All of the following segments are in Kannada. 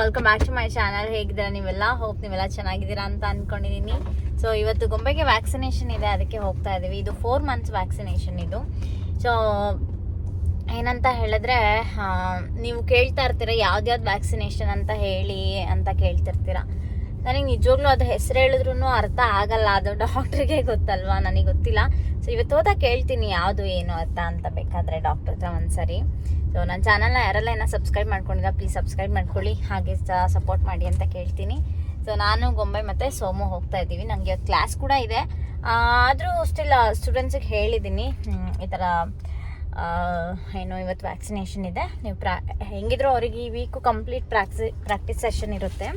Welcome back to my channel ಹೇಗಿದ್ದೀರಾ ನೀವೆಲ್ಲ? ಹೋಪ್ ನೀವೆಲ್ಲ ಚೆನ್ನಾಗಿದ್ದೀರಾ ಅಂತ ಅನ್ಕೊಂಡಿದ್ದೀನಿ. ಸೊ ಇವತ್ತು ಗೊಂಬೆಗೆ ವ್ಯಾಕ್ಸಿನೇಷನ್ ಇದೆ, ಅದಕ್ಕೆ ಹೋಗ್ತಾ ಇದ್ದೀವಿ. ಇದು ಫೋರ್ ಮಂತ್ಸ್ ವ್ಯಾಕ್ಸಿನೇಷನ್ ಇದು. ಸೊ ಏನಂತ ಹೇಳಿದ್ರೆ ನೀವು ಕೇಳ್ತಾ ಇರ್ತೀರ ಯಾವ್ದು ವ್ಯಾಕ್ಸಿನೇಷನ್ ಅಂತ ಹೇಳಿ ಅಂತ ಕೇಳ್ತಿರ್ತೀರ. ನನಗೆ ನಿಜವಾಗ್ಲೂ ಅದು ಹೆಸರು ಹೇಳಿದ್ರು ಅರ್ಥ ಆಗಲ್ಲ. ಅದು ಡಾಕ್ಟ್ರಿಗೆ ಗೊತ್ತಲ್ವಾ? ನನಗೆ ಗೊತ್ತಿಲ್ಲ. ಸೊ ಇವತ್ತು ಹೋದಾಗ ಕೇಳ್ತೀನಿ ಯಾವುದು, ಏನು, ಅರ್ಥ ಅಂತ ಬೇಕಾದರೆ ಡಾಕ್ಟರ್ ಹತ್ರ ಒಂದ್ಸರಿ. ಸೊ ನನ್ನ ಚಾನಲ್ನ ಯಾರೆಲ್ಲ ಏನೋ ಸಬ್ಸ್ಕ್ರೈಬ್ ಮಾಡ್ಕೊಂಡಿಲ್ಲ, ಪ್ಲೀಸ್ ಸಬ್ಸ್ಕ್ರೈಬ್ ಮಾಡ್ಕೊಳ್ಳಿ. ಹಾಗೆ ಸಪೋರ್ಟ್ ಮಾಡಿ ಅಂತ ಕೇಳ್ತೀನಿ. ಸೊ ನಾನು, ಗೊಂಬೆ ಮತ್ತು ಸೋಮು ಹೋಗ್ತಾ ಇದ್ದೀವಿ. ನನಗೆ ಕ್ಲಾಸ್ ಕೂಡ ಇದೆ. ಆದರೂ ಸ್ಟಿಲ್ ಸ್ಟೂಡೆಂಟ್ಸಿಗೆ ಹೇಳಿದ್ದೀನಿ ಈ ಥರ ಏನು ಇವತ್ತು ವ್ಯಾಕ್ಸಿನೇಷನ್ ಇದೆ. ನೀವು ಪ್ರಾ, ಹೆಂಗಿದ್ರು ಅವ್ರಿಗೆ ಈ week complete proxy practice session ಇರುತ್ತೆ.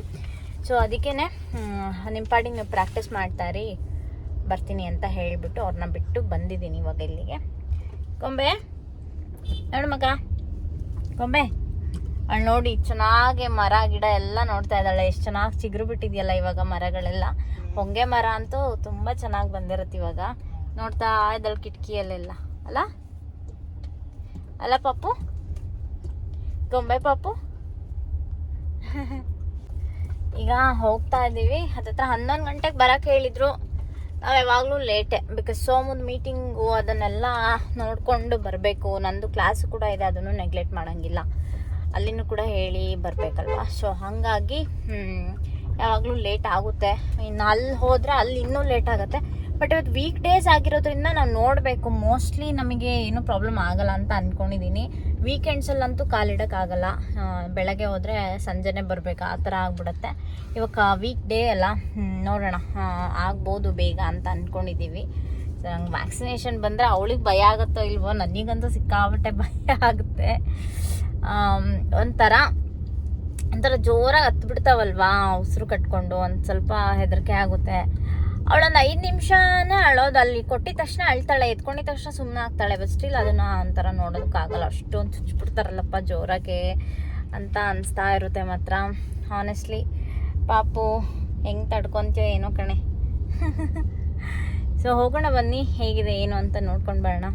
ಸೊ ಅದಕ್ಕೇ ನಿಮ್ಮ ಪಾಡಿಗೆ ನೀವು ಪ್ರಾಕ್ಟೀಸ್ ಮಾಡ್ತಾರಿ, ಬರ್ತೀನಿ ಅಂತ ಹೇಳಿಬಿಟ್ಟು ಅವ್ರನ್ನ ಬಿಟ್ಟು ಬಂದಿದ್ದೀನಿ ಇವಾಗ ಇಲ್ಲಿಗೆ. ಕೊಂಬೆ, ನೋಡು ಮಗ. ಕೊಂಬೆ ಅವಳು ನೋಡಿ, ಚೆನ್ನಾಗಿ ಮರ, ಗಿಡ ಎಲ್ಲ ನೋಡ್ತಾ ಇದ್ದಾಳೆ. ಎಷ್ಟು ಚೆನ್ನಾಗಿ ಚಿಗುರು ಬಿಟ್ಟಿದೆಯಲ್ಲ ಇವಾಗ ಮರಗಳೆಲ್ಲ. ಹೊಂಗೆ ಮರ ಅಂತೂ ತುಂಬ ಚೆನ್ನಾಗಿ ಬಂದಿರುತ್ತೆ ಇವಾಗ. ನೋಡ್ತಾ ಇದ್ದಾಳೆ ಕಿಟಕಿಯಲ್ಲೆಲ್ಲ. ಅಲ್ಲ? ಅಲ್ಲ ಪಪ್ಪು ಗೊಂಬೆ ಪಪ್ಪು ಈಗ ಹೋಗ್ತಾ ಇದ್ದೀವಿ. ಹತ್ತತ್ರ ಹನ್ನೊಂದು ಗಂಟೆಗೆ ಬರಕ್ಕೆ ಹೇಳಿದ್ರು. ನಾವು ಯಾವಾಗಲೂ ಲೇಟೆ ಬಿಕಾಸ್ ಸೋಮದ ಮೀಟಿಂಗು ಅದನ್ನೆಲ್ಲ ನೋಡಿಕೊಂಡು ಬರಬೇಕು. ನಂದು ಕ್ಲಾಸ್ ಕೂಡ ಇದೆ, ಅದನ್ನು ನೆಗ್ಲೆಕ್ಟ್ ಮಾಡೋಂಗಿಲ್ಲ. ಅಲ್ಲಿನೂ ಕೂಡ ಹೇಳಿ ಬರಬೇಕಲ್ವ? ಸೊ ಹಾಗಾಗಿ ಯಾವಾಗಲೂ ಲೇಟ್ ಆಗುತ್ತೆ. ಇನ್ನು ಅಲ್ಲಿ ಹೋದರೆ ಅಲ್ಲಿ ಇನ್ನೂ ಲೇಟ್ ಆಗುತ್ತೆ. ಬಟ್ ಇವತ್ತು ವೀಕ್ ಡೇಸ್ ಆಗಿರೋದ್ರಿಂದ ನಾವು ನೋಡಬೇಕು. ಮೋಸ್ಟ್ಲಿ ನಮಗೆ ಏನೂ ಪ್ರಾಬ್ಲಮ್ ಆಗಲ್ಲ ಅಂತ ಅಂದ್ಕೊಂಡಿದ್ದೀನಿ ವೀಕೆಂಡ್ಸಲ್ಲಂತೂ ಕಾಲಿಡೋಕ್ಕಾಗಲ್ಲ. ಬೆಳಗ್ಗೆ ಹೋದರೆ ಸಂಜೆನೇ ಬರಬೇಕು, ಆ ಥರ ಆಗ್ಬಿಡುತ್ತೆ. ಇವಾಗ ವೀಕ್ ಡೇ ಅಲ್ಲ ನೋಡೋಣ ಆಗ್ಬೋದು ಬೇಗ ಅಂತ ಅಂದ್ಕೊಂಡಿದ್ದೀವಿ ಸೊ ನಂಗೆ ವ್ಯಾಕ್ಸಿನೇಷನ್ ಬಂದರೆ ಅವಳಿಗೆ ಭಯ ಆಗುತ್ತೋ ಇಲ್ವೋ, ನನಗಂತೂ ಸಿಕ್ಕಾಬಟ್ಟೆ ಭಯ ಆಗುತ್ತೆ. ಒಂಥರ ಒಂಥರ ಜೋರಾಗಿ ಹತ್ಬಿಡ್ತಾವಲ್ವಾ, ಉಸಿರು ಕಟ್ಕೊಂಡು, ಒಂದು ಸ್ವಲ್ಪ ಹೆದರಿಕೆ ಆಗುತ್ತೆ. ಅವಳೊಂದು ಐದು ನಿಮಿಷನೇ ಅಳೋದು. ಅಲ್ಲಿ ಕೊಟ್ಟಿದ ತಕ್ಷಣ ಅಳ್ತಾಳೆ ಎತ್ಕೊಂಡಿದ ತಕ್ಷಣ ಸುಮ್ಮನೆ ಆಗ್ತಾಳೆ. ಬಟ್ ಸ್ಟಿಲ್ ಅದನ್ನ ಒಂಥರ ನೋಡೋದಕ್ಕಾಗಲ್ಲ ಅಷ್ಟೊಂದು ಚುಚ್ಚಿಬಿಡ್ತಾರಲ್ಲಪ್ಪ ಜೋರಾಗೆ ಅಂತ ಅನಿಸ್ತಾ ಇರುತ್ತೆ ಮಾತ್ರ. ಹಾನೆಸ್ಟ್ಲಿ ಪಾಪು, ಹೆಂಗೆ ತಡ್ಕೊತೀಯೋ ಏನೋ ಕಣೆ. ಸೊ ಹೋಗೋಣ ಬನ್ನಿ, ಹೇಗಿದೆ, ಏನು ಅಂತ ನೋಡ್ಕೊಂಡು ಬರೋಣ.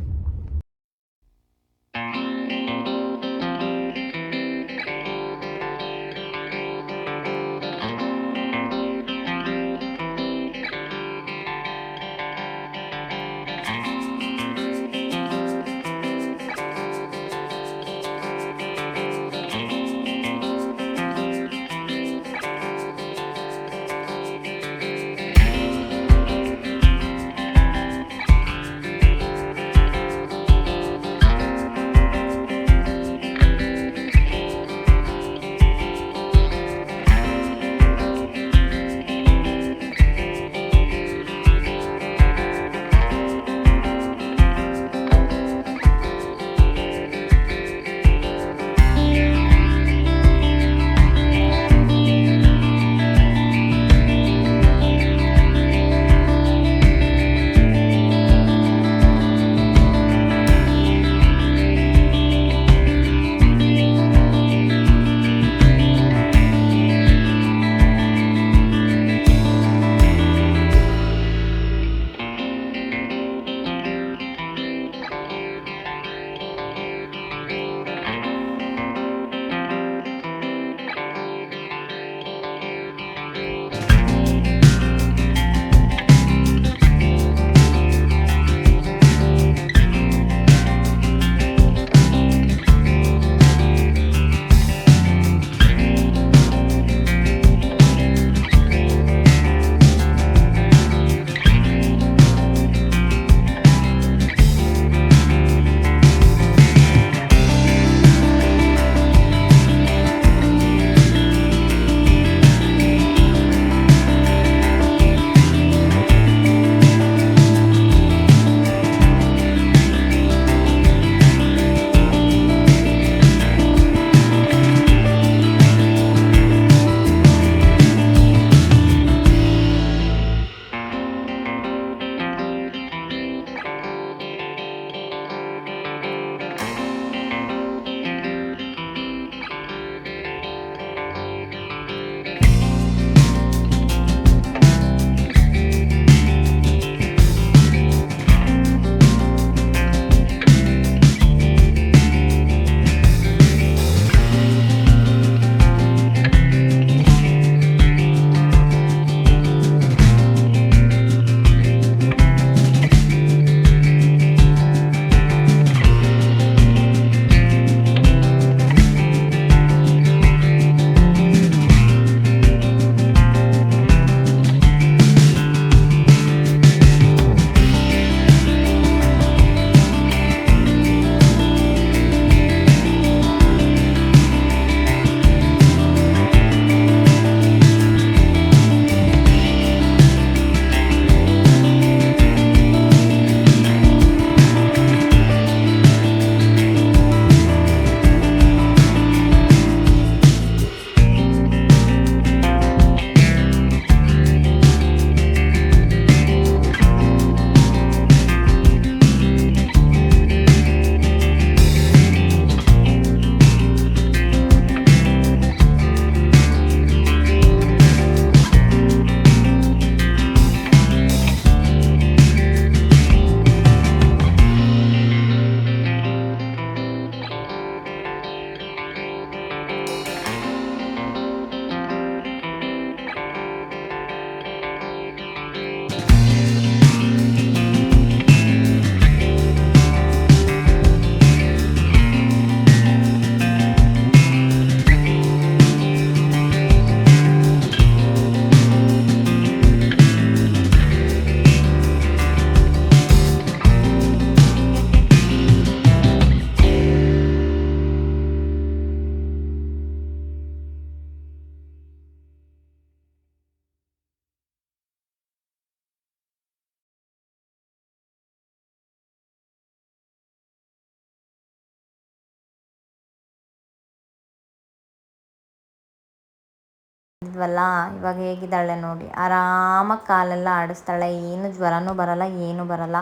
ಇದ್ವಲ್ಲ, ಇವಾಗ ಹೇಗಿದ್ದಾಳೆ ನೋಡಿ. ಆರಾಮಾಗಿ ಕಾಲೆಲ್ಲ ಆಡಿಸ್ತಾಳೆ, ಏನು ಜ್ವರನೂ ಬರಲ್ಲ, ಏನೂ ಬರಲ್ಲ.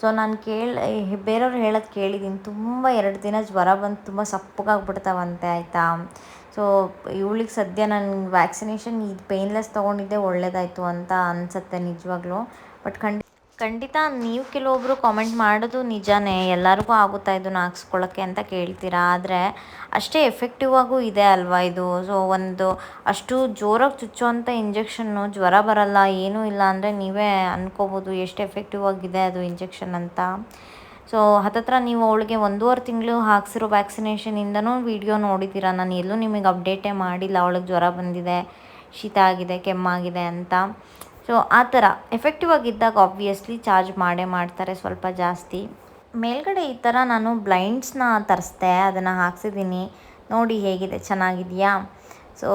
ಸೊ ನಾನು ಕೇಳಿ ಬೇರೆಯವ್ರು ಹೇಳೋದು ಕೇಳಿದ್ದೀನಿ ತುಂಬ ಎರಡು ದಿನ ಜ್ವರ ಬಂದು ತುಂಬ ಸಪ್ಪಗಾಗ್ಬಿಡ್ತಾವಂತೆ, ಆಯಿತಾ? ಸೊ ಇವಳಿಗೆ ಸದ್ಯ ನಾನು ವ್ಯಾಕ್ಸಿನೇಷನ್ ಇದು ಪೇಯ್ನ್ಲೆಸ್ ತೊಗೊಂಡಿದ್ದೆ, ಒಳ್ಳೇದಾಯಿತು ಅಂತ ಅನಿಸುತ್ತೆ ನಿಜವಾಗ್ಲೂ. ಬಟ್ ಖಂಡಿ ಖಂಡಿತ ನೀವು ಕೆಲವೊಬ್ಬರು ಕಾಮೆಂಟ್ ಮಾಡೋದು ನಿಜಾನೇ ಎಲ್ಲರಿಗೂ ಆಗುತ್ತಾ ಇದನ್ನು ಹಾಕ್ಸ್ಕೊಳ್ಳೋಕ್ಕೆ ಅಂತ ಕೇಳ್ತೀರಾ? ಆದರೆ ಅಷ್ಟೇ ಎಫೆಕ್ಟಿವ್ ಆಗೂ ಇದೆ ಅಲ್ವಾ ಇದು? ಸೊ ಒಂದು ಅಷ್ಟು ಜೋರಾಗಿ ಚುಚ್ಚುವಂಥ ಇಂಜೆಕ್ಷನ್ನು ಜ್ವರ ಬರಲ್ಲ, ಏನೂ ಇಲ್ಲ ಅಂದರೆ ನೀವೇ ಅನ್ಕೋಬೋದು ಎಷ್ಟು ಎಫೆಕ್ಟಿವ್ ಆಗಿದೆ ಅದು ಇಂಜೆಕ್ಷನ್ ಅಂತ. ಸೊ ಹತ್ತತ್ರ ನೀವು ಅವಳಿಗೆ ಒಂದೂವರೆ ತಿಂಗಳು ಹಾಕ್ಸಿರೋ ವ್ಯಾಕ್ಸಿನೇಷನಿಂದನೂ ವಿಡಿಯೋ ನೋಡಿದ್ದೀರ ನಾನು ಎಲ್ಲೂ ನಿಮಗೆ ಅಪ್ಡೇಟೇ ಮಾಡಿಲ್ಲ, ಅವಳಿಗೆ ಜ್ವರ ಬಂದಿದೆ, ಶೀತ ಆಗಿದೆ ಕೆಮ್ಮಾಗಿದೆ ಅಂತ. ಸೊ ಆ ಥರ ಎಫೆಕ್ಟಿವ್ ಆಗಿದ್ದಾಗ ಆಬ್ವಿಯಸ್ಲಿ ಚಾರ್ಜ್ ಮಾಡೇ ಮಾಡ್ತಾರೆ ಸ್ವಲ್ಪ ಜಾಸ್ತಿ. ಮೇಲ್ಗಡೆ ಈ ಥರ ನಾನು ಬ್ಲೈಂಡ್ಸ್ನ ತರಿಸ್ದೆ, ಅದನ್ನು ಹಾಕ್ಸಿದ್ದೀನಿ. ನೋಡಿ ಹೇಗಿದೆ, ಚೆನ್ನಾಗಿದೆಯಾ? ಸೊ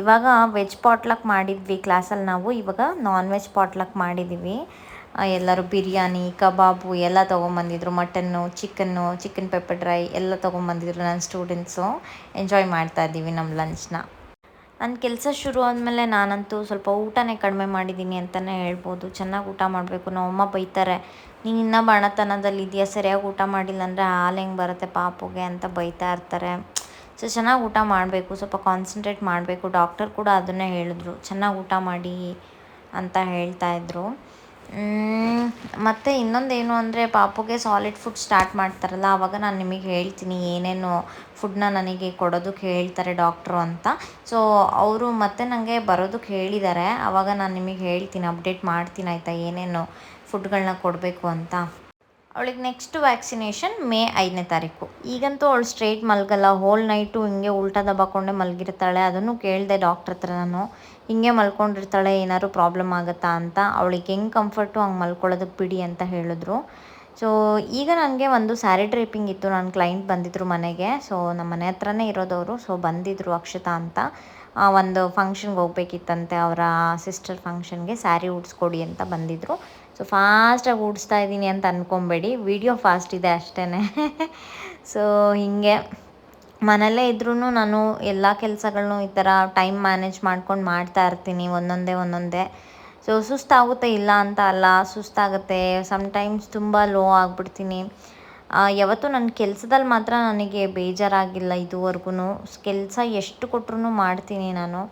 ಇವಾಗ ವೆಜ್ ಪಾಟ್ಲಕ್ ಮಾಡಿದ್ವಿ ಕ್ಲಾಸಲ್ಲಿ ನಾವು. ಇವಾಗ ನಾನ್ ವೆಜ್ ಪಾಟ್ಲಕ್ ಮಾಡಿದ್ದೀವಿ ಎಲ್ಲರೂ ಬಿರಿಯಾನಿ, ಕಬಾಬು ಎಲ್ಲ ತೊಗೊಂಬಂದಿದ್ರು. Mutton chicken chicken pepper dry ಎಲ್ಲ ತೊಗೊಂಬಂದಿದ್ರು ನನ್ನ ಸ್ಟೂಡೆಂಟ್ಸು ಎಂಜಾಯ್ ಮಾಡ್ತಾ ಇದ್ದೀವಿ ನಮ್ಮ ಲಂಚ್ನ ನನ್ನ ಕೆಲಸ ಶುರು ಆದಮೇಲೆ ನಾನಂತೂ ಸ್ವಲ್ಪ ಊಟನೇ ಕಡಿಮೆ ಮಾಡಿದ್ದೀನಿ ಅಂತಲೇ ಹೇಳ್ಬೋದು. ಚೆನ್ನಾಗಿ ಊಟ ಮಾಡಬೇಕು. ನಮ್ಮಮ್ಮ ಬೈತಾರೆ ನೀನು ಇನ್ನೂ ಬಾಣತನದಲ್ಲಿ ಇದೆಯಾ ಸರಿಯಾಗಿ ಊಟ ಮಾಡಿಲ್ಲ ಅಂದರೆ ಹಾಲು ಹೆಂಗೆ ಬರುತ್ತೆ ಪಾಪುಗೆ? ಅಂತ ಬೈತಾ ಇರ್ತಾರೆ. ಸೊ ಚೆನ್ನಾಗಿ ಊಟ ಮಾಡಬೇಕು ಸ್ವಲ್ಪ ಕಾನ್ಸಂಟ್ರೇಟ್ ಮಾಡಬೇಕು. ಡಾಕ್ಟರ್ ಕೂಡ ಅದನ್ನೇ ಹೇಳಿದ್ರು ಚೆನ್ನಾಗಿ ಊಟ ಮಾಡಿ ಅಂತ ಹೇಳ್ತಾ ಇದ್ರು. ಮ್, ಮತ್ತು ಇನ್ನೊಂದೇನು ಅಂದರೆ ಪಾಪುಗೆ ಸಾಲಿಡ್ ಫುಡ್ ಸ್ಟಾರ್ಟ್ ಮಾಡ್ತಾರಲ್ಲ ಆವಾಗ ನಾನು ನಿಮಗೆ ಹೇಳ್ತೀನಿ, ಏನೇನು ಫುಡ್ನ ನನಗೆ ಕೊಡೋದಕ್ಕೆ ಹೇಳ್ತಾರೆ ಡಾಕ್ಟ್ರು ಅಂತ. ಸೊ ಅವರು ಮತ್ತೆ ನನಗೆ ಬರೋದಕ್ಕೆ ಹೇಳಿದ್ದಾರೆ ಆವಾಗ ನಾನು ನಿಮಗೆ ಹೇಳ್ತೀನಿ ಅಪ್ಡೇಟ್ ಮಾಡ್ತೀನಿ ಆಯಿತಾ, ಏನೇನು ಫುಡ್ಗಳನ್ನ ಕೊಡಬೇಕು ಅಂತ. ಅವಳಿಗೆ ನೆಕ್ಸ್ಟ್ ವ್ಯಾಕ್ಸಿನೇಷನ್ ಮೇ ಐದನೇ ತಾರೀಕು. ಈಗಂತೂ ಅವಳು ಸ್ಟ್ರೇಟ್ ಮಲಗಲ್ಲ ಹೋಲ್ ನೈಟು ಹಿಂಗೆ ಉಲ್ಟಾ ದಬ್ಬಾಕೊಂಡೆ ಮಲಗಿರ್ತಾಳೆ, ಅದನ್ನು ಕೇಳಿದೆ ಡಾಕ್ಟ್ರ್ ಹತ್ರ ನಾನು. ಹಿಂಗೆ ಮಲ್ಕೊಂಡಿರ್ತಾಳೆ, ಏನಾದ್ರು ಪ್ರಾಬ್ಲಮ್ ಆಗುತ್ತಾ ಅಂತ ಅವಳಿಗೆ ಹೆಂಗೆ ಕಂಫರ್ಟು ಹಂಗೆ ಮಲ್ಕೊಳ್ಳೋದಕ್ಕೆ ಬಿಡಿ ಅಂತ ಹೇಳಿದ್ರು. ಸೊ ಈಗ ನನಗೆ ಒಂದು ಸ್ಯಾರಿ ಡ್ರೇಪಿಂಗ್ ಇತ್ತು. ನನ್ನ ಕ್ಲೈಂಟ್ ಬಂದಿದ್ದರು ಮನೆಗೆ. ಸೊ ನಮ್ಮ ಮನೆ ಹತ್ರನೇ ಇರೋದವರು. ಸೊ ಬಂದಿದ್ದರು ಅಕ್ಷತಾ ಅಂತ. ಒಂದು ಫಂಕ್ಷನ್ಗೆ ಹೋಗ್ಬೇಕಿತ್ತಂತೆ. ಅವರ ಸಿಸ್ಟರ್ ಫಂಕ್ಷನ್ಗೆ ಸ್ಯಾರಿ ಉಡ್ಸ್ಕೊಡಿ ಅಂತ ಬಂದಿದ್ದರು ಸೊ ಫಾಸ್ಟಾಗಿ ಉಡಿಸ್ತಾ ಇದ್ದೀನಿ ಅಂತ ಅಂದ್ಕೊಬೇಡಿ ವಿಡಿಯೋ ಫಾಸ್ಟ್ ಇದೆ ಅಷ್ಟೇ ಸೊ ಹೀಗೆ. ಮನೆಯಲ್ಲೇ ಇದ್ರೂ ನಾನು ಎಲ್ಲ ಕೆಲಸಗಳ್ನೂ ಈ ಥರ ಟೈಮ್ ಮ್ಯಾನೇಜ್ ಮಾಡ್ಕೊಂಡು ಮಾಡ್ತಾ ಇರ್ತೀನಿ ಒಂದೊಂದೇ ಒಂದೊಂದೇ. ಸೊ ಸುಸ್ತಾಗುತ್ತೆ ಇಲ್ಲ ಅಂತ ಅಲ್ಲ, ಸುಸ್ತಾಗುತ್ತೆ. ಸಮ್ಟೈಮ್ಸ್ ತುಂಬ ಲೋ ಆಗಿಬಿಡ್ತೀನಿ. ಯಾವತ್ತೂ ನನ್ನ ಕೆಲಸದಲ್ಲಿ ಮಾತ್ರ ನನಗೆ ಬೇಜಾರಾಗಿಲ್ಲ ಇದುವರೆಗೂ ಕೆಲಸ ಎಷ್ಟು ಕೊಟ್ರೂ ಮಾಡ್ತೀನಿ ನಾನು.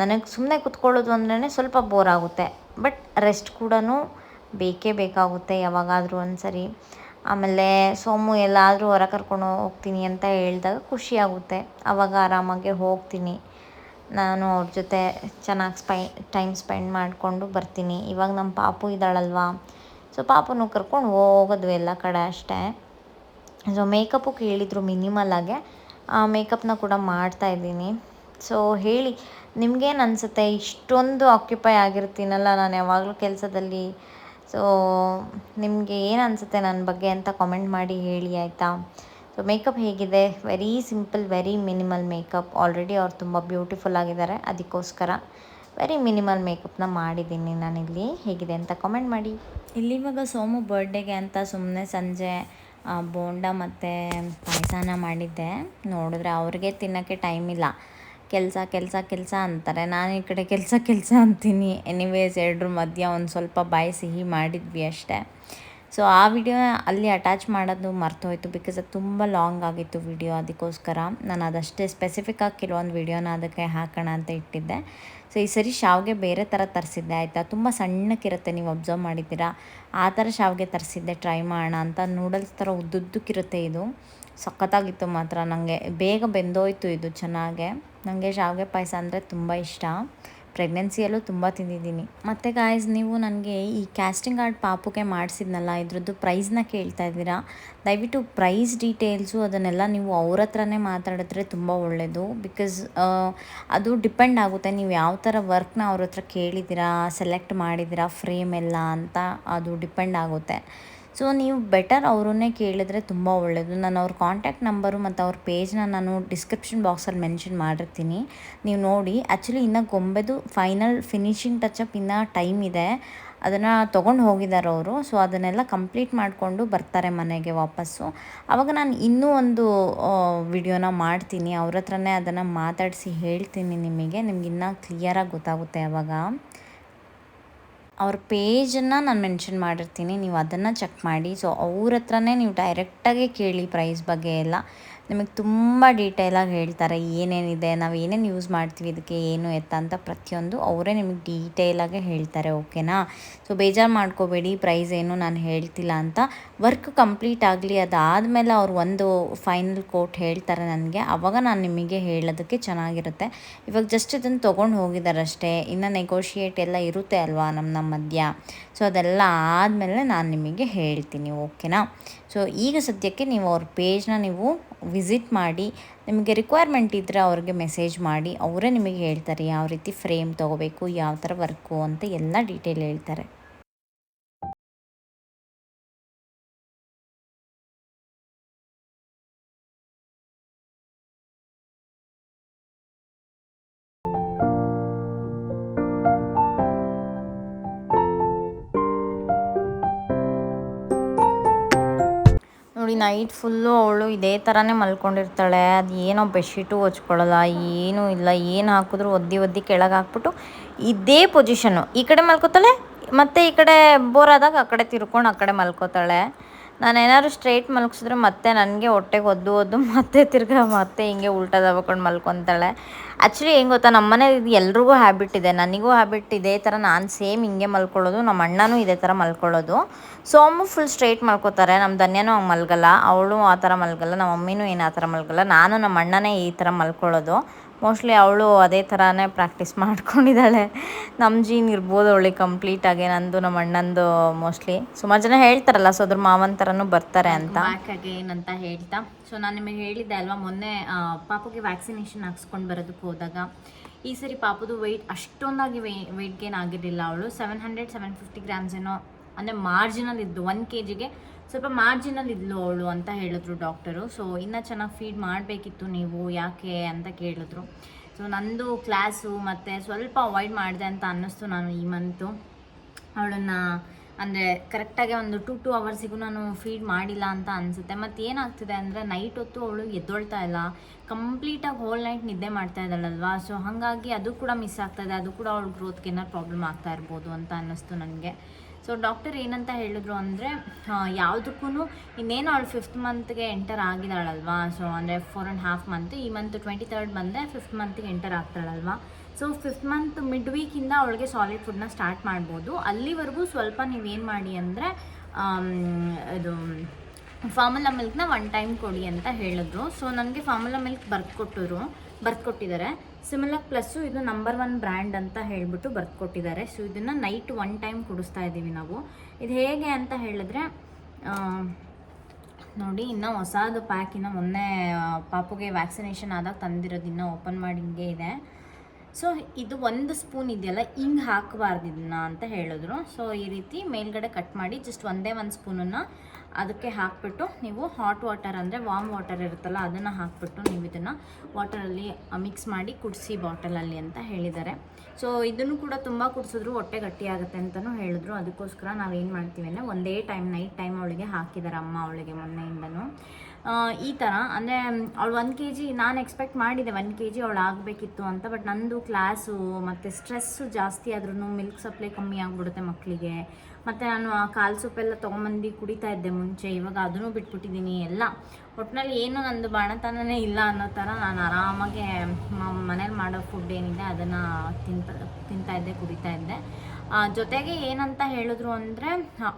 ನನಗೆ ಸುಮ್ಮನೆ ಕುತ್ಕೊಳ್ಳೋದು ಅಂದ್ರೇ ಸ್ವಲ್ಪ ಬೋರ್ ಆಗುತ್ತೆ. ಬಟ್ ರೆಸ್ಟ್ ಕೂಡ ಬೇಕೇ ಬೇಕಾಗುತ್ತೆ ಯಾವಾಗಾದರೂ ಒಂದು ಸರಿ ಆಮೇಲೆ ಸೋಮು ಎಲ್ಲಾದರೂ ಹೊರ ಕರ್ಕೊಂಡು ಹೋಗ್ತೀನಿ ಅಂತ ಹೇಳಿದಾಗ ಖುಷಿಯಾಗುತ್ತೆ ಆವಾಗ ಆರಾಮಾಗಿ ಹೋಗ್ತೀನಿ. ನಾನು ಅವ್ರ ಜೊತೆ ಚೆನ್ನಾಗಿ ಸ್ಪೈ ಟೈಮ್ ಸ್ಪೆಂಡ್ ಮಾಡಿಕೊಂಡು ಬರ್ತೀನಿ. ಇವಾಗ ನಮ್ಮ ಪಾಪು ಇದ್ದಾಳಲ್ವಾ? ಸೊ ಪಾಪುನೂ ಕರ್ಕೊಂಡು ಹೋಗೋದು ಎಲ್ಲ ಕಡೆ ಅಷ್ಟೇ. ಸೊ ಮೇಕಪ್ಪು ಕೇಳಿದರು ಮಿನಿಮಲಾಗೆ ಆ ಮೇಕಪ್ನ ಕೂಡ ಮಾಡ್ತಾ ಇದ್ದೀನಿ. ಸೊ ಹೇಳಿ, ನಿಮಗೇನು ಅನಿಸುತ್ತೆ? ಇಷ್ಟೊಂದು ಆಕ್ಯುಪೈ ಆಗಿರ್ತೀನಲ್ಲ, ನಾನು ಯಾವಾಗಲೂ ಕೆಲಸದಲ್ಲಿ ಸೊ ನಿಮಗೆ ಏನು ಅನಿಸುತ್ತೆ ನನ್ನ ಬಗ್ಗೆ ಅಂತ ಕಾಮೆಂಟ್ ಮಾಡಿ ಹೇಳಿ, ಆಯಿತಾ? ಸೊ ಮೇಕಪ್ ಹೇಗಿದೆ? Very simple very minimal makeup already ಅವ್ರು ತುಂಬ ಬ್ಯೂಟಿಫುಲ್ ಆಗಿದ್ದಾರೆ. ಅದಕ್ಕೋಸ್ಕರ ವೆರಿ ಮಿನಿಮಲ್ ಮೇಕಪ್ನ ಮಾಡಿದ್ದೀನಿ ನಾನಿಲ್ಲಿ. ಹೇಗಿದೆ ಅಂತ ಕಾಮೆಂಟ್ ಮಾಡಿ. ಇಲ್ಲಿ ಇವಾಗ ಸೋಮು ಬರ್ಡೇಗೆ ಅಂತ ಸುಮ್ಮನೆ ಸಂಜೆ ಬೋಂಡ ಮತ್ತು ಪಾಯಸನ ಮಾಡಿದ್ದೆ. ನೋಡಿದ್ರೆ ಅವ್ರಿಗೆ ತಿನ್ನೋಕ್ಕೆ ಟೈಮ್ ಇಲ್ಲ. ಕೆಲಸ ಕೆಲಸ ಕೆಲಸ ಅಂತಾರೆ. ನಾನು ಈ ಕಡೆ ಕೆಲಸ ಕೆಲಸ ಅಂತೀನಿ. ಎನಿವೇಸ್ ಎರಡರ ಮಧ್ಯ ಒಂದು ಸ್ವಲ್ಪ ಬಾಯಿ ಸಿಹಿ ಮಾಡಿದ್ವಿ ಅಷ್ಟೇ. ಸೊ ಆ ವಿಡಿಯೋ ಅಲ್ಲಿ ಅಟ್ಯಾಚ್ ಮಾಡೋದು ಮರ್ತೋಯ್ತು ಬಿಕಾಸ್ ಅದು ತುಂಬ ಲಾಂಗ್ ಆಗಿತ್ತು ವಿಡಿಯೋ ಅದಕ್ಕೋಸ್ಕರ. ನಾನು ಅದಷ್ಟೇ ಸ್ಪೆಸಿಫಿಕ್ ಆಗಿ ಕೆಲವೊಂದು ವಿಡಿಯೋನ ಅದಕ್ಕೆ ಹಾಕೋಣ ಅಂತ ಇಟ್ಟಿದ್ದೆ. ಸೊ ಈ ಸರಿ ಶಾವಿಗೆ ಬೇರೆ ಥರ ತರಿಸಿದ್ದೆ, ಆಯಿತಾ? ತುಂಬ ಸಣ್ಣಕ್ಕಿರುತ್ತೆ, ನೀವು ಅಬ್ಸರ್ವ್ ಮಾಡಿದ್ದೀರಾ? ಆ ಥರ ಶಾವಿಗೆ ತರಿಸಿದ್ದೆ ಟ್ರೈ ಮಾಡೋಣ ಅಂತ. ನೂಡಲ್ಸ್ ಥರ ಉದ್ದುದ್ದಕ್ಕಿರುತ್ತೆ ಇದು. ಸಖತ್ತಾಗಿತ್ತು ಮಾತ್ರ. ನನಗೆ ಬೇಗ ಬೆಂದೋಯ್ತು ಇದು ಚೆನ್ನಾಗೆ. ನನಗೆ ಶಾವಿಗೆ ಪಾಯಸ ಅಂದರೆ ತುಂಬ ಇಷ್ಟ. ಪ್ರೆಗ್ನೆನ್ಸಿಯಲ್ಲೂ ತುಂಬ ತಿಂದಿದ್ದೀನಿ. ಮತ್ತು ಗಾಯ್ಸ್ ನೀವು ನನಗೆ ಈ ಕ್ಯಾಸ್ಟಿಂಗ್ ಆರ್ಟ್ ಪಾಪುಗೆ ಮಾಡಿಸಿದ್ನಲ್ಲ, ಇದ್ರದ್ದು ಪ್ರೈಸ್ನ ಕೇಳ್ತಾ ಇದ್ದೀರಾ? ದಯವಿಟ್ಟು ಪ್ರೈಸ್ ಡೀಟೇಲ್ಸು ಅದನ್ನೆಲ್ಲ ನೀವು ಅವ್ರ ಹತ್ರನೇ ಮಾತಾಡಿದ್ರೆ ತುಂಬ ಒಳ್ಳೆಯದು ಬಿಕಾಸ್ ಅದು ಡಿಪೆಂಡ್ ಆಗುತ್ತೆ ನೀವು ಯಾವ ಥರ ವರ್ಕ್ನ ಅವ್ರ ಹತ್ರ ಕೇಳಿದ್ದೀರಾ ಸೆಲೆಕ್ಟ್ ಮಾಡಿದ್ದೀರಾ ಫ್ರೇಮ್ ಎಲ್ಲ ಅಂತ ಅದು ಡಿಪೆಂಡ್ ಆಗುತ್ತೆ. ಸೊ ನೀವು ಬೆಟರ್ ಅವರನ್ನೇ ಕೇಳಿದ್ರೆ ತುಂಬ ಒಳ್ಳೆಯದು ನಾನು ಅವ್ರ ಕಾಂಟ್ಯಾಕ್ಟ್ ನಂಬರು ಮತ್ತು ಅವ್ರ ಪೇಜ್ನ ನಾನು ಡಿಸ್ಕ್ರಿಪ್ಷನ್ ಬಾಕ್ಸಲ್ಲಿ ಮೆನ್ಷನ್ ಮಾಡಿರ್ತೀನಿ. ನೀವು ನೋಡಿ ಆ್ಯಕ್ಚುಲಿ ಇನ್ನು ಗೊಂಬೆದು ಫೈನಲ್ ಫಿನಿಶಿಂಗ್ ಟಚಪ್ ಇನ್ನೂ ಟೈಮ್ ಇದೆ. ಅದನ್ನು ತೊಗೊಂಡು ಹೋಗಿದ್ದಾರೆ ಅವರು. ಸೊ ಅದನ್ನೆಲ್ಲ ಕಂಪ್ಲೀಟ್ ಮಾಡಿಕೊಂಡು ಬರ್ತಾರೆ ಮನೆಗೆ ವಾಪಸ್ಸು. ಆವಾಗ ನಾನು ಇನ್ನೂ ಒಂದು ವಿಡಿಯೋನ ಮಾಡ್ತೀನಿ. ಅವ್ರ ಹತ್ರನೇ ಅದನ್ನು ಮಾತಾಡಿಸಿ ಹೇಳ್ತೀನಿ ನಿಮಗೆ. ನಿಮ್ಗೆ ಇನ್ನೂ ಕ್ಲಿಯರಾಗಿ ಗೊತ್ತಾಗುತ್ತೆ ಅವಾಗ. ಅವ್ರ ಪೇಜನ್ನು ನಾನು ಮೆನ್ಷನ್ ಮಾಡಿರ್ತೀನಿ, ನೀವು ಅದನ್ನು ಚೆಕ್ ಮಾಡಿ. ಸೊ ಅವ್ರ ಹತ್ರನೇ ನೀವು ಡೈರೆಕ್ಟಾಗೇ ಕೇಳಿ ಪ್ರೈಸ್ ಬಗ್ಗೆ ಎಲ್ಲ. ನಿಮಗೆ ತುಂಬ ಡೀಟೇಲಾಗಿ ಹೇಳ್ತಾರೆ, ಏನೇನಿದೆ, ನಾವು ಏನೇನು ಯೂಸ್ ಮಾಡ್ತೀವಿ, ಇದಕ್ಕೆ ಏನು ಎತ್ತ ಅಂತ ಪ್ರತಿಯೊಂದು ಅವರೇ ನಿಮಗೆ ಡೀಟೇಲಾಗೆ ಹೇಳ್ತಾರೆ, ಓಕೆನಾ? ಸೊ, ಬೇಜಾರು ಮಾಡ್ಕೋಬೇಡಿ, ಪ್ರೈಸ್ ಏನು ನಾನು ಹೇಳ್ತಿಲ್ಲ ಅಂತ. ವರ್ಕ್ ಕಂಪ್ಲೀಟ್ ಆಗಲಿ, ಅದಾದಮೇಲೆ ಅವ್ರು ಒಂದು ಫೈನಲ್ ಕೋಟ್ ಹೇಳ್ತಾರೆ ನನಗೆ ಆವಾಗ ನಾನು ನಿಮಗೆ ಹೇಳೋದಕ್ಕೆ ಚೆನ್ನಾಗಿರುತ್ತೆ. ಇವಾಗ ಜಸ್ಟ್ ಇದನ್ನು ತೊಗೊಂಡು ಹೋಗಿದ್ದಾರೆ ಅಷ್ಟೇ ಇನ್ನು ನೆಗೋಷಿಯೇಟ್ ಎಲ್ಲ ಇರುತ್ತೆ ಅಲ್ವಾ ನಮ್ಮ ನಮ್ಮ ಮಧ್ಯ? ಸೊ, ಅದೆಲ್ಲ ಆದಮೇಲೆ ನಾನು ನಿಮಗೆ ಹೇಳ್ತೀನಿ, ಓಕೆನಾ? ಸೊ, ಈಗ ಸದ್ಯಕ್ಕೆ ನೀವು ಅವ್ರ ಪೇಜ್ನ ನೀವು ವಿಸಿಟ್ ಮಾಡಿ, ನಿಮಗೆ ರಿಕ್ವೈರ್ಮೆಂಟ್ ಇದ್ದರೆ ಅವ್ರಿಗೆ ಮೆಸೇಜ್ ಮಾಡಿ, ಅವರೇ ನಿಮಗೆ ಹೇಳ್ತಾರೆ ಯಾವ ರೀತಿ ಫ್ರೇಮ್ ತೊಗೋಬೇಕು, ಯಾವ ಥರ ವರ್ಕು ಅಂತ ಎಲ್ಲ ಡೀಟೇಲ್ ಹೇಳ್ತಾರೆ. ನೈಟ್ ಫುಲ್ಲು ಅವಳು ಇದೇ ಥರನೇ ಮಲ್ಕೊಂಡಿರ್ತಾಳೆ. ಅದು ಏನೋ ಬೆಡ್ಶೀಟು ಹೊಚ್ಕೊಳ್ಳಲ್ಲ, ಏನೂ ಇಲ್ಲ. ಏನು ಹಾಕಿದ್ರು ಒದ್ದಿ ಒದ್ದಿ ಕೆಳಗೆ ಹಾಕ್ಬಿಟ್ಟು ಇದೇ ಪೊಸಿಷನ್ನು ಈ ಕಡೆ ಮಲ್ಕೋತಾಳೆ, ಮತ್ತು ಈ ಕಡೆ ಬೋರ್ ಆದಾಗ ಆ ಕಡೆ ತಿರ್ಕೊಂಡು ಆ ಕಡೆ ಮಲ್ಕೋತಾಳೆ. ನಾನು ಏನಾದ್ರು ಸ್ಟ್ರೈಟ್ ಮಲ್ಗಿಸಿದ್ರೆ ಮತ್ತೆ ನನಗೆ ಹೊಟ್ಟೆಗೆ ಒದ್ದು ಒದ್ದು ಮತ್ತೆ ತಿರ್ಗಾ ಮತ್ತೆ ಹಿಂಗೆ ಉಲ್ಟಾ ದಬ್ಕೊಂಡು ಮಲ್ಕೊತಾಳೆ. ಆ್ಯಕ್ಚುಲಿ ಹೆಂಗೆ ಗೊತ್ತಾ ನಮ್ಮನೆ ಇದು ಎಲ್ರಿಗೂ ಹ್ಯಾಬಿಟ್ ಇದೆ. ನನಗೂ ಹ್ಯಾಬಿಟ್ ಇದೇ ಥರ ನಾನು ಸೇಮ್ ಹಿಂಗೆ ಮಲ್ಕೊಳ್ಳೋದು, ನಮ್ಮ ಅಣ್ಣನೂ ಇದೇ ಥರ ಮಲ್ಕೊಳ್ಳೋದು. ಸೋಮು ಫುಲ್ ಸ್ಟ್ರೈಟ್ ಮಲ್ಕೋತಾರೆ, ನಮ್ಮ ಧನ್ಯನೂ ಹಂಗೆ ಮಲ್ಗಲ್ಲ, ಅವಳು ಆ ಥರ ಮಲ್ಗಲ್ಲ, ನಮ್ಮ ಮಮ್ಮಿನೂ ಏನು ಆ ಥರ ಮಲ್ಗಲ್ಲ, ನಾನು ನಮ್ಮ ಅಣ್ಣನೇ ಈ ಥರ ಮಲ್ಕೊಳ್ಳೋದು. ಮೋಸ್ಟ್ಲಿ ಅವಳು ಅದೇ ಥರನೇ ಪ್ರಾಕ್ಟೀಸ್ ಮಾಡ್ಕೊಂಡಿದ್ದಾಳೆ. ನಮ್ಮ ಜೀನ್ ಇರ್ಬೋದು ಅವಳಿಗೆ ಕಂಪ್ಲೀಟಾಗಿ ನಂದು ನಮ್ಮ ಅಣ್ಣಂದು ಮೋಸ್ಟ್ಲಿ ಸುಮಾರು ಜನ ಹೇಳ್ತಾರಲ್ಲ ಸೊ ಅದ್ರ ಮಾವನ ಥರನೂ ಬರ್ತಾರೆ ಅಂತ. ಅಗೇನ್ ಅಂತ ಹೇಳ್ತಾ. ಸೊ ನಾನು ನಿಮಗೆ ಹೇಳಿದ್ದೆ ಅಲ್ವಾ ಮೊನ್ನೆ ಪಾಪಗೆ ವ್ಯಾಕ್ಸಿನೇಷನ್ ಹಾಕ್ಸ್ಕೊಂಡು ಬರೋದಕ್ಕೆ ಹೋದಾಗ ಈ ಸರಿ ಪಾಪದು ವೆಯ್ಟ್ ಅಷ್ಟೊಂದಾಗಿ ವೆಯ್ಟ್ ಗೇನ್ ಆಗಿರಲಿಲ್ಲ ಅವಳು. Seven hundred seven fifty grams ಏನೋ ಅಂದರೆ ಮಾರ್ಜಿನಲ್ ಇದ್ದು ಒನ್ ಕೆ ಜಿಗೆ ಸ್ವಲ್ಪ ಮಾರ್ಜಿನಲ್ಲಿ ಇದ್ಲು ಅವಳು ಅಂತ ಹೇಳಿದ್ರು ಡಾಕ್ಟರು ಸೊ ಇನ್ನೂ ಚೆನ್ನಾಗಿ ಫೀಡ್ ಮಾಡಬೇಕಿತ್ತು ನೀವು, ಯಾಕೆ ಅಂತ ಕೇಳಿದ್ರು. ಸೊ ನಂದು ಕ್ಲಾಸು ಮತ್ತು ಸ್ವಲ್ಪ ಅವಾಯ್ಡ್ ಮಾಡಿದೆ ಅಂತ ಅನ್ನಿಸ್ತು ನಾನು ಈ ಮಂತು ಅವಳನ್ನು, ಅಂದರೆ ಕರೆಕ್ಟಾಗಿ ಒಂದು ಟು ಟು ಅವರ್ಸಿಗೂ ನಾನು ಫೀಡ್ ಮಾಡಿಲ್ಲ ಅಂತ ಅನಿಸುತ್ತೆ. ಮತ್ತು ಏನಾಗ್ತಿದೆ ಅಂದರೆ ನೈಟ್ ಹೊತ್ತು ಅವಳು ಎದ್ದೊಳ್ತಾ ಇಲ್ಲ. ಕಂಪ್ಲೀಟಾಗಿ ಹೋಲ್ ನೈಟ್ ನಿದ್ದೆ ಮಾಡ್ತಾ ಇದ್ದಾಳಲ್ವಾ? ಸೊ ಹಾಗಾಗಿ ಅದು ಕೂಡ ಮಿಸ್ ಆಗ್ತಾಯಿದೆ ಅದು ಕೂಡ ಅವಳ ಗ್ರೋತ್ಗೆ ಏನಾದ್ರು ಪ್ರಾಬ್ಲಮ್ ಆಗ್ತಾ ಇರ್ಬೋದು ಅಂತ ಅನ್ನಿಸ್ತು ನನಗೆ. ಸೊ ಡಾಕ್ಟರ್ ಏನಂತ ಹೇಳಿದ್ರು ಅಂದರೆ ಯಾವುದಕ್ಕೂ ಇನ್ನೇನು ಅವಳು ಫಿಫ್ತ್ ಮಂತ್ಗೆ ಎಂಟರ್ ಆಗಿದ್ದಾಳಲ್ವಾ? ಸೊ ಅಂದರೆ ಫೋರ್ ಆ್ಯಂಡ್ ಹಾಫ್ ಮಂತ್ ಈ ಮಂತ್ ಟ್ವೆಂಟಿ ತರ್ಡ್ ಬಂದರೆ ಫಿಫ್ತ್ ಮಂತ್ಗೆ ಎಂಟರ್ ಆಗ್ತಾಳಲ್ವಾ? ಸೊ ಫಿಫ್ತ್ ಮಂತ್ ಮಿಡ್ ವೀಕಿಂದ ಅವಳಿಗೆ ಸಾಲಿಡ್ ಫುಡ್ನ ಸ್ಟಾರ್ಟ್ ಮಾಡ್ಬೋದು. ಅಲ್ಲಿವರೆಗೂ ಸ್ವಲ್ಪ ನೀವೇನು ಮಾಡಿ ಅಂದರೆ ಇದು ಫಾರ್ಮುಲಾ ಮಿಲ್ಕ್ನ ಒನ್ ಟೈಮ್ ಕೊಡಿ ಅಂತ ಹೇಳಿದ್ರು. ಸೊ ನನಗೆ ಫಾರ್ಮುಲಾ ಮಿಲ್ಕ್ ಬರ್ಕೊಟ್ಟರು, ಬರ್ಕೊಟ್ಟಿದ್ದಾರೆ. ಸಿಮಿಲಕ್ ಪ್ಲಸ್ಸು ಇದು ನಂಬರ್ ಒನ್ ಬ್ರ್ಯಾಂಡ್ ಅಂತ ಹೇಳಿಬಿಟ್ಟು ಬರ್ಕೊಟ್ಟಿದ್ದಾರೆ ಸೊ ಇದನ್ನು ನೈಟ್ ಒನ್ ಟೈಮ್ ಕುಡಿಸ್ತಾ ಇದ್ದೀವಿ ನಾವು. ಇದು ಹೇಗೆ ಅಂತ ಹೇಳಿದ್ರೆ ನೋಡಿ, ಇನ್ನು ಹೊಸದು ಪ್ಯಾಕಿನ ಮೊನ್ನೆ ಪಾಪುಗೆ ವ್ಯಾಕ್ಸಿನೇಷನ್ ಆದಾಗ ತಂದಿರೋದು ಇನ್ನೂ ಓಪನ್ ಮಾಡಿ ಹಿಂಗೆ ಇದೆ. ಸೊ ಇದು ಒಂದು ಸ್ಪೂನ್ ಇದೆಯಲ್ಲ, ಹಿಂಗೆ ಹಾಕಬಾರ್ದು ಇದನ್ನ ಅಂತ ಹೇಳಿದ್ರು. ಸೊ ಈ ರೀತಿ ಮೇಲ್ಗಡೆ ಕಟ್ ಮಾಡಿ ಜಸ್ಟ್ ಒಂದೇ ಒಂದು ಸ್ಪೂನನ್ನು ಅದಕ್ಕೆ ಹಾಕ್ಬಿಟ್ಟು ನೀವು ಹಾಟ್ ವಾಟರ್ ಅಂದರೆ ವಾಮ್ ವಾಟರ್ ಇರುತ್ತಲ್ಲ, ಅದನ್ನು ಹಾಕ್ಬಿಟ್ಟು ನೀವು ಇದನ್ನು ವಾಟರಲ್ಲಿ ಮಿಕ್ಸ್ ಮಾಡಿ ಕುಡಿಸಿ ಬಾಟಲಲ್ಲಿ ಅಂತ ಹೇಳಿದ್ದಾರೆ. ಸೊ ಇದನ್ನು ಕೂಡ ತುಂಬ ಕುಡಿಸಿದ್ರು ಹೊಟ್ಟೆ ಗಟ್ಟಿ ಆಗುತ್ತೆ ಅಂತಲೂ ಹೇಳಿದ್ರು. ಅದಕ್ಕೋಸ್ಕರ ನಾವೇನು ಮಾಡ್ತೀವಿ ಅಂದರೆ ಒಂದೇ ಟೈಮ್ ನೈಟ್ ಟೈಮ್ ಅವಳಿಗೆ ಹಾಕಿದ್ದಾರೆ ಅಮ್ಮ ಅವಳಿಗೆ ಮೊನ್ನೆಯಿಂದನೂ ಈ ಥರ ಅಂದರೆ ಅವಳು ಒಂದು ಕೆ ಜಿ ನಾನು ಎಕ್ಸ್ಪೆಕ್ಟ್ ಮಾಡಿದೆ ಒನ್ ಕೆ ಜಿ ಅವಳು ಆಗಬೇಕಿತ್ತು ಅಂತ ಬಟ್ ನಂದು ಕ್ಲಾಸು ಮತ್ತು ಸ್ಟ್ರೆಸ್ಸು ಜಾಸ್ತಿ ಆದ್ರೂ ಮಿಲ್ಕ್ ಸಪ್ಲೈ ಕಮ್ಮಿ ಆಗಿಬಿಡುತ್ತೆ ಮಕ್ಕಳಿಗೆ ಮತ್ತು ನಾನು ಆ ಕಾಲು ಸೊಪ್ಪೆಲ್ಲ ತೊಗೊಂಬಂದು ಕುಡಿತಾ ಇದ್ದೆ ಮುಂಚೆ, ಇವಾಗ ಅದನ್ನು ಬಿಟ್ಬಿಟ್ಟಿದ್ದೀನಿ ಎಲ್ಲ. ಒಟ್ಟಿನಲ್ಲಿ ಏನು ನಂದು ಬಾಣತನನೇ ಇಲ್ಲ ಅನ್ನೋ ಥರ ನಾನು ಆರಾಮಾಗೆ ಮನೇಲಿ ಮಾಡೋ ಫುಡ್ ಏನಿದೆ ಅದನ್ನು ತಿಂತ ತಿಂತಾ ಇದ್ದೆ, ಕುಡಿತಾ ಇದ್ದೆ. ಜೊತೆಗೆ ಏನಂತ ಹೇಳಿದ್ರು ಅಂದರೆ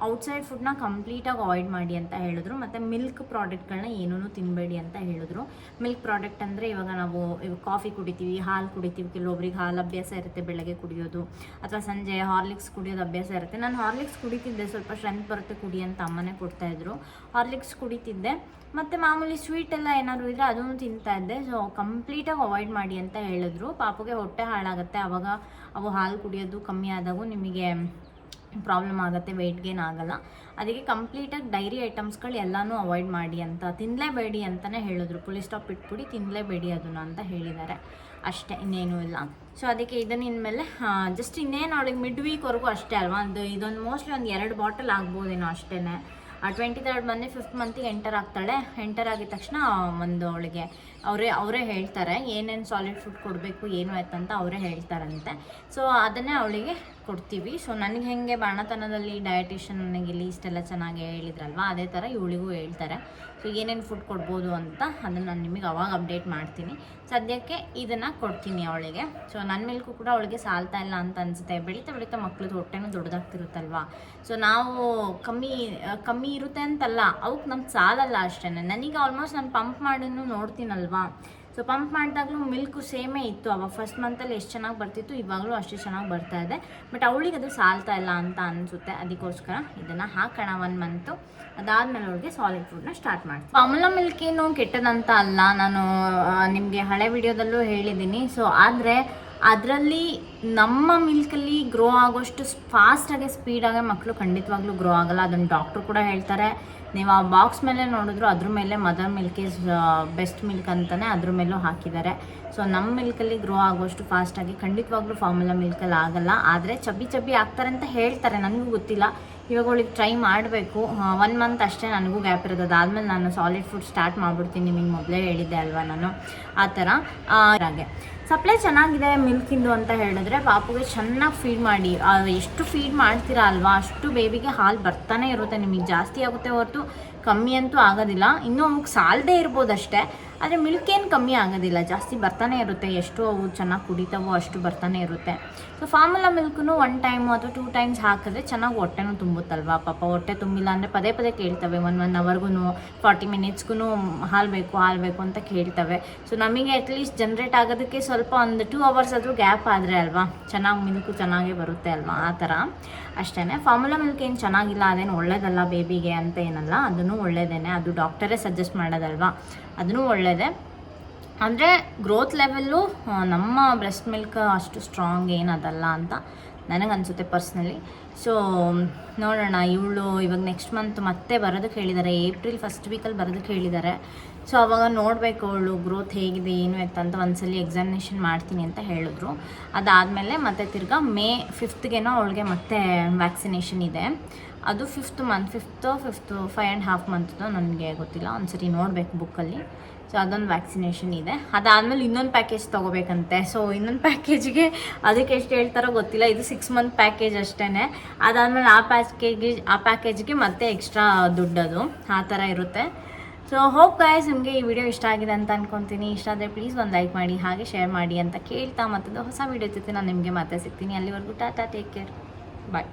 ಔಟ್ಸೈಡ್ ಫುಡ್ನ ಕಂಪ್ಲೀಟಾಗಿ ಅವಾಯ್ಡ್ ಮಾಡಿ ಅಂತ ಹೇಳಿದ್ರು. ಮತ್ತು ಮಿಲ್ಕ್ ಪ್ರಾಡಕ್ಟ್ಗಳನ್ನ ಏನೂ ತಿನ್ನಬೇಡಿ ಅಂತ ಹೇಳಿದ್ರು. ಮಿಲ್ಕ್ ಪ್ರಾಡಕ್ಟ್ ಅಂದರೆ ಇವಾಗ ನಾವು ಇವಾಗ ಕಾಫಿ ಕುಡಿತೀವಿ, ಹಾಲು ಕುಡಿತೀವಿ. ಕೆಲವೊಬ್ರಿಗೆ ಹಾಲು ಅಭ್ಯಾಸ ಇರುತ್ತೆ ಬೆಳಗ್ಗೆ ಕುಡಿಯೋದು. ಅಥವಾ ಸಂಜೆ ಹಾರ್ಲಿಕ್ಸ್ ಕುಡಿಯೋದು ಅಭ್ಯಾಸ ಇರುತ್ತೆ. ನಾನು ಹಾರ್ಲಿಕ್ಸ್ ಕುಡಿತಿದ್ದೆ, ಸ್ವಲ್ಪ ಸ್ಟ್ರೆಂತ್ ಬರುತ್ತೆ ಕುಡಿ ಅಂತ ಅಮ್ಮನೇ ಕೊಡ್ತಾಯಿದ್ರು ಹಾರ್ಲಿಕ್ಸ್ ಕುಡಿತಿದ್ದೆ. ಮತ್ತು ಮಾಮೂಲಿ ಸ್ವೀಟ್ ಎಲ್ಲ ಏನಾದರೂ ಇದ್ದರೆ ಅದನ್ನು ತಿಂತಾ ಇದ್ದೆ. ಸೊ ಕಂಪ್ಲೀಟಾಗಿ ಅವಾಯ್ಡ್ ಮಾಡಿ ಅಂತ ಹೇಳಿದ್ರು. ಪಾಪುಗೆ ಹೊಟ್ಟೆ ಹಾಳಾಗುತ್ತೆ. ಆವಾಗ ಅವು ಹಾಲು ಕುಡಿಯೋದು ಕಮ್ಮಿ ಆದವು ನಿಮಗೆ ಪ್ರಾಬ್ಲಮ್ ಆಗುತ್ತೆ ವೆಯ್ಟ್ ಗೇನ್ ಆಗಲ್ಲ. ಅದಕ್ಕೆ ಕಂಪ್ಲೀಟಾಗಿ ಡೈರಿ ಐಟಮ್ಸ್ಗಳು ಎಲ್ಲನೂ ಅವಾಯ್ಡ್ ಮಾಡಿ ಅಂತ ತಿನ್ನಲೇಬೇಡಿ ಅಂತಲೇ ಹೇಳಿದ್ರು. ಪುಲಿ ಸ್ಟಾಪ್ ಇಟ್ಬಿಡಿ ತಿನ್ನಲೇಬೇಡಿ ಅದನ್ನು ಅಂತ ಹೇಳಿದ್ದಾರೆ. ಅಷ್ಟೇ, ಇನ್ನೇನೂ ಇಲ್ಲ. ಸೊ ಅದಕ್ಕೆ ಇದನ್ನ ಇನ್ಮೇಲೆ ಜಸ್ಟ್ ಇನ್ನೇನು ಅವಳಿಗೆ ಮಿಡ್ ವೀಕ್ವರೆಗೂ ಅಷ್ಟೇ ಅಲ್ವಾ? ಒಂದು, ಇದೊಂದು ಮೋಸ್ಟ್ಲಿ ಒಂದು ಎರಡು ಬಾಟಲ್ ಆಗ್ಬೋದೇನೋ ಅಷ್ಟೇ ಟ್ವೆಂಟಿ ತರ್ಡ್ ಬಂದು ಫಿಫ್ತ್ ಮಂತಿಗೆ ಎಂಟರ್ ಆಗ್ತಾಳೆ. ಎಂಟರ್ ಆಗಿದ ತಕ್ಷಣ, ಒಂದು ಅವಳಿಗೆ ಅವರೇ ಅವರೇ ಹೇಳ್ತಾರೆ, ಏನೇನು ಸಾಲಿಡ್ ಫುಡ್ ಕೊಡಬೇಕು, ಏನು ಆಯ್ತಂತ ಅವರೇ ಹೇಳ್ತಾರಂತೆ. ಸೊ ಅದನ್ನೇ ಅವಳಿಗೆ ಕೊಡ್ತೀವಿ. ಸೊ ನನಗೆ ಹೆಂಗೆ ಬಾಣತನದಲ್ಲಿ ಡಯಟಿಷನ್ ನನಗೆ ಇಲ್ಲಿ ಇಷ್ಟೆಲ್ಲ ಚೆನ್ನಾಗಿ ಹೇಳಿದ್ರಲ್ವ, ಅದೇ ಥರ ಇವಳಿಗೂ ಹೇಳ್ತಾರೆ. ಸೊ ಏನೇನು ಫುಡ್ ಕೊಡ್ಬೋದು ಅಂತ ಅದನ್ನು ನಾನು ನಿಮಗೆ ಅವಾಗ ಅಪ್ಡೇಟ್ ಮಾಡ್ತೀನಿ. ಸದ್ಯಕ್ಕೆ ಇದನ್ನು ಕೊಡ್ತೀನಿ ಅವಳಿಗೆ. ಸೊ ನನ್ನ ಮಿಲ್ಕು ಕೂಡ ಅವಳಿಗೆ ಸಾಲ್ತಾ ಇಲ್ಲ ಅಂತ ಅನಿಸುತ್ತೆ. ಬೆಳೀತಾ ಬೆಳೀತಾ ಮಕ್ಳದ್ದು ಹೊಟ್ಟೆನೂ ದೊಡ್ಡದಾಗ್ತಿರುತ್ತಲ್ವಾ? ಸೊ ನಾವು ಕಮ್ಮಿ ಕಮ್ಮಿ ಇರುತ್ತೆ ಅಂತಲ್ಲ ಅವಕ್ಕೆ ನಮ್ಗೆ ಸಾಲಲ್ಲ ಅಷ್ಟೇ ನನಗೆ ಆಲ್ಮೋಸ್ಟ್ ನಾನು ಪಂಪ್ ಮಾಡಿನೂ ನೋಡ್ತೀನಲ್ವಾ? ಸೊ ಪಂಪ್ ಮಾಡಿದಾಗಲೂ ಮಿಲ್ಕ್ ಸೇಮೇ ಇತ್ತು. ಅವಾಗ ಫಸ್ಟ್ ಮಂತಲ್ಲಿ ಎಷ್ಟು ಚೆನ್ನಾಗಿ ಬರ್ತಿತ್ತು, ಇವಾಗಲೂ ಅಷ್ಟೇ ಚೆನ್ನಾಗಿ ಬರ್ತಾ ಇದೆ. ಬಟ್ ಅವಳಿಗೆ ಅದು ಸಾಲ್ತಾ ಇಲ್ಲ ಅಂತ ಅನಿಸುತ್ತೆ. ಅದಕ್ಕೋಸ್ಕರ ಇದನ್ನು ಹಾಕೋಣ ಒನ್ ಮಂತು ಅದಾದಮೇಲೆ ಅವಳಿಗೆ ಸಾಲಿಡ್ ಫುಡ್ನ ಸ್ಟಾರ್ಟ್ ಮಾಡ್ತೀನಿ ಅಮಲ ಮಿಲ್ಕ್ ಏನು ಕೆಟ್ಟದಂತ ಅಲ್ಲ. ನಾನು ನಿಮಗೆ ಹಳೆ ವಿಡಿಯೋದಲ್ಲೂ ಹೇಳಿದ್ದೀನಿ ಸೊ ಆದರೆ ಅದರಲ್ಲಿ ನಮ್ಮ ಮಿಲ್ಕಲ್ಲಿ ಗ್ರೋ ಆಗೋಷ್ಟು ಫಾಸ್ಟಾಗೆ ಸ್ಪೀಡಾಗೆ ಮಕ್ಕಳು ಖಂಡಿತವಾಗ್ಲೂ ಗ್ರೋ ಆಗಲ್ಲ. ಅದನ್ನು ಡಾಕ್ಟ್ರು ಕೂಡ ಹೇಳ್ತಾರೆ. ನೀವು ಆ ಬಾಕ್ಸ್ ಮೇಲೆ ನೋಡಿದ್ರು ಅದ್ರ ಮೇಲೆ mother milk is best milk ಅಂತಲೇ ಅದ್ರ ಮೇಲೂ ಹಾಕಿದ್ದಾರೆ. ಸೊ ನಮ್ಮ ಮಿಲ್ಕಲ್ಲಿ ಗ್ರೋ ಆಗೋಷ್ಟು ಫಾಸ್ಟಾಗಿ ಖಂಡಿತವಾಗ್ಲೂ ಫಾರ್ಮುಲಾ ಮಿಲ್ಕಲ್ಲಿ ಆಗಲ್ಲ. ಆದರೆ ಚಬ್ಬಿ ಚಬ್ಬಿ ಆಗ್ತಾರೆ ಅಂತ ಹೇಳ್ತಾರೆ, ನನಗೂ ಗೊತ್ತಿಲ್ಲ. ಇವಾಗ ಅವಳಿಗೆ ಟ್ರೈ ಮಾಡಬೇಕು. ಒನ್ ಮಂತ್ ಅಷ್ಟೇ ನನಗೂ ಗ್ಯಾಪ್ ಇರೋದು. ಅದಾದಮೇಲೆ ನಾನು ಸಾಲಿಡ್ ಫುಡ್ ಸ್ಟಾರ್ಟ್ ಮಾಡಿಬಿಡ್ತೀನಿ. ನಿಮಗೆ ಮೊದಲೇ ಹೇಳಿದ್ದೆ ಅಲ್ವಾ ನಾನು? ಆ ಥರ ಹಾಗೆ. ಸಪ್ಲೈ ಚೆನ್ನಾಗಿದೆ ಮಿಲ್ಕಿಂದು ಅಂತ ಹೇಳಿದ್ರೆ ಪಾಪುಗೆ ಚೆನ್ನಾಗಿ ಫೀಡ್ ಮಾಡಿ. ಎಷ್ಟು ಫೀಡ್ ಮಾಡ್ತೀರಾ ಅಲ್ವಾ? ಅಷ್ಟು ಬೇಬಿಗೆ ಹಾಲು ಬರ್ತಾನೆ ಇರುತ್ತೆ. ನಿಮಗೆ ಜಾಸ್ತಿ ಆಗುತ್ತೆ ಹೊರತು. ಕಮ್ಮಿ ಅಂತೂ ಆಗೋದಿಲ್ಲ. ಇನ್ನೂ ಅವ್ಗೆ ಸಾಲದೇ ಇರ್ಬೋದು ಅಷ್ಟೇ ಆದರೆ ಮಿಲ್ಕ್ ಏನು ಕಮ್ಮಿ ಆಗೋದಿಲ್ಲ. ಜಾಸ್ತಿ ಬರ್ತಾನೆ ಇರುತ್ತೆ. ಎಷ್ಟು ಅವು ಚೆನ್ನಾಗಿ ಕುಡಿತಾವೋ ಅಷ್ಟು ಬರ್ತಾನೆ ಇರುತ್ತೆ. ಸೊ ಫಾರ್ಮುಲಾ ಮಿಲ್ಕ್ನು ಒನ್ ಟೈಮು ಅಥವಾ ಟೂ ಟೈಮ್ಸ್ ಹಾಕಿದ್ರೆ ಚೆನ್ನಾಗಿ ಹೊಟ್ಟೆನೂ ತುಂಬುತ್ತಲ್ವಾ? ಪಾಪ ಹೊಟ್ಟೆ ತುಂಬಿಲ್ಲ ಅಂದರೆ ಪದೇ ಪದೇ ಕೇಳ್ತವೆ. ಒನ್ ಒನ್ ಅವರ್ಗೂ ಫಾರ್ಟಿ ಮಿನಿಟ್ಸ್ಗೂ ಹಾಲು ಬೇಕು ಹಾಲು ಬೇಕು ಅಂತ ಕೇಳ್ತವೆ. ಸೊ ನಮಗೆ ಅಟ್ಲೀಸ್ಟ್ ಜನ್ರೇಟ್ ಆಗೋದಕ್ಕೆ ಸ್ವಲ್ಪ ಒಂದು ಟೂ ಅವರ್ಸ್ ಆದರೂ ಗ್ಯಾಪ್ ಆದರೆ ಅಲ್ವಾ? ಚೆನ್ನಾಗಿ ಮಿಲ್ಕು ಚೆನ್ನಾಗೇ ಬರುತ್ತೆ ಅಲ್ವಾ? ಆ ಥರ. ಅಷ್ಟೇ ಫಾರ್ಮುಲಾ ಮಿಲ್ಕ್ ಏನು ಚೆನ್ನಾಗಿಲ್ಲ, ಅದೇನು ಒಳ್ಳೇದಲ್ಲ ಬೇಬಿಗೆ ಅಂತ ಏನಲ್ಲ, ಅದನ್ನು ಒಳ್ಳೇದೇನೆ. ಅದು ಡಾಕ್ಟರೇ ಸಜೆಸ್ಟ್ ಮಾಡೋದಲ್ವಾ? ಅದನ್ನು ಒಳ್ಳೆಯದೇ ಅಂದರೆ ಗ್ರೋತ್ ಲೆವೆಲ್ಲು ನಮ್ಮ ಬ್ರೆಸ್ಟ್ ಮಿಲ್ಕ್ ಅಷ್ಟು ಸ್ಟ್ರಾಂಗ್ ಏನದಲ್ಲ ಅಂತ ನನಗನ್ಸುತ್ತೆ ಪರ್ಸ್ನಲಿ ಸೊ ನೋಡೋಣ, ಇವಳು ಇವಾಗ ನೆಕ್ಸ್ಟ್ ಮಂತ್ ಮತ್ತೆ ಬರೋದಕ್ಕೆ ಹೇಳಿದ್ದಾರೆ ಏಪ್ರಿಲ್ ಫಸ್ಟ್ ವೀಕಲ್ಲಿ ಬರೋದಕ್ಕೆ ಹೇಳಿದ್ದಾರೆ ಸೊ ಅವಾಗ ನೋಡಬೇಕು ಅವಳು ಗ್ರೋತ್ ಹೇಗಿದೆ, ಏನು ಅಂತ ಒಂದ್ಸಲಿ ಎಕ್ಸಾಮಿನೇಷನ್ ಮಾಡ್ತೀನಿ ಅಂತ ಹೇಳಿದ್ರು. ಅದಾದಮೇಲೆ ಮತ್ತೆ ತಿರ್ಗಾ ಮೇ ಫಿಫ್ತ್ಗೇನೋ ಅವಳಿಗೆ ಮತ್ತೆ ವ್ಯಾಕ್ಸಿನೇಷನ್ ಇದೆ. ಅದು fifth month fifth fifth five and half ಮಂತ್ದು ನನಗೆ ಗೊತ್ತಿಲ್ಲ. ಒಂದ್ಸರಿ ನೋಡಬೇಕು ಬುಕ್ಕಲ್ಲಿ ಸೊ ಅದೊಂದು ವ್ಯಾಕ್ಸಿನೇಷನ್ ಇದೆ. ಅದಾದಮೇಲೆ ಇನ್ನೊಂದು ಪ್ಯಾಕೇಜ್ ತೊಗೋಬೇಕಂತೆ. ಸೊ ಇನ್ನೊಂದು ಪ್ಯಾಕೇಜ್ಗೆ ಅದಕ್ಕೆ ಎಷ್ಟು ಹೇಳ್ತಾರೋ ಗೊತ್ತಿಲ್ಲ. ಇದು ಸಿಕ್ಸ್ ಮಂತ್ ಪ್ಯಾಕೇಜ್ ಅಷ್ಟೇ ಅದಾದಮೇಲೆ ಆ ಪ್ಯಾಕೇಜ್ಗೆ ಆ ಪ್ಯಾಕೇಜ್ಗೆ ಮತ್ತೆ ಎಕ್ಸ್ಟ್ರಾ ದುಡ್ಡದು ಆ ಥರ ಇರುತ್ತೆ. ಸೊ ಹೋಪ್ ಗಾಯ್ಸ್ ನಿಮಗೆ ಈ ವಿಡಿಯೋ ಇಷ್ಟ ಆಗಿದೆ ಅಂತ ಅನ್ಕೊತೀನಿ. ಇಷ್ಟ ಆದರೆ ಪ್ಲೀಸ್ ಒಂದು ಲೈಕ್ ಮಾಡಿ, ಹಾಗೆ ಶೇರ್ ಮಾಡಿ ಅಂತ ಕೇಳ್ತಾ ಮತ್ತೊಂದು ಹೊಸ ವಿಡಿಯೋ ಜೊತೆ ನಾನು ನಿಮಗೆ ಮತ್ತೆ ಸಿಗ್ತೀನಿ. ಅಲ್ಲಿವರೆಗೂ ಟಾಟಾ ಟೇಕ್ ಕೇರ್ ಬಾಯ್